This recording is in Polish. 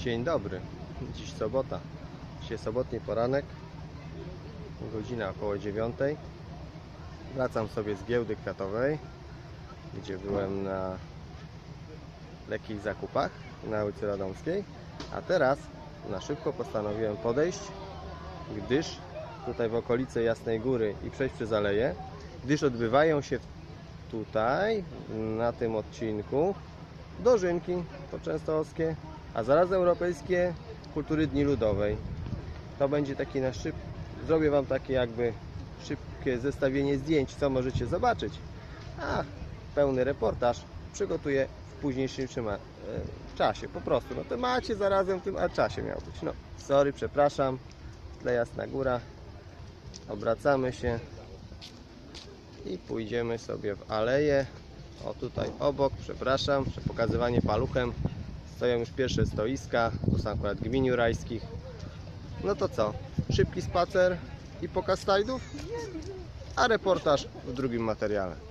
Dzień dobry. Dziś sobota. Dzisiaj sobotni poranek. Godzina około 9. Wracam sobie z giełdy kwiatowej, gdzie byłem na lekkich zakupach na ulicy Radomskiej. A teraz na szybko postanowiłem podejść, gdyż tutaj w okolicy Jasnej Góry i przejść przez aleję, gdyż odbywają się tutaj, na tym odcinku, dożynki poczęstołowskie, a zarazem europejskie kultury Dni Ludowej. To będzie taki na szyb... Zrobię Wam takie jakby szybkie zestawienie zdjęć, co możecie zobaczyć. A pełny reportaż przygotuję w późniejszym e, czasie. Po prostu, no to macie zarazem w tym czasie miał być. No, sorry, przepraszam. Tle Jasna Góra. Obracamy się i pójdziemy sobie w aleję. O tutaj obok, przepraszam, że pokazywanie paluchem. Stoją już pierwsze stoiska, to są akurat gminiu rajskich. No to co? Szybki spacer i pokaz slajdów, a reportaż w drugim materiale.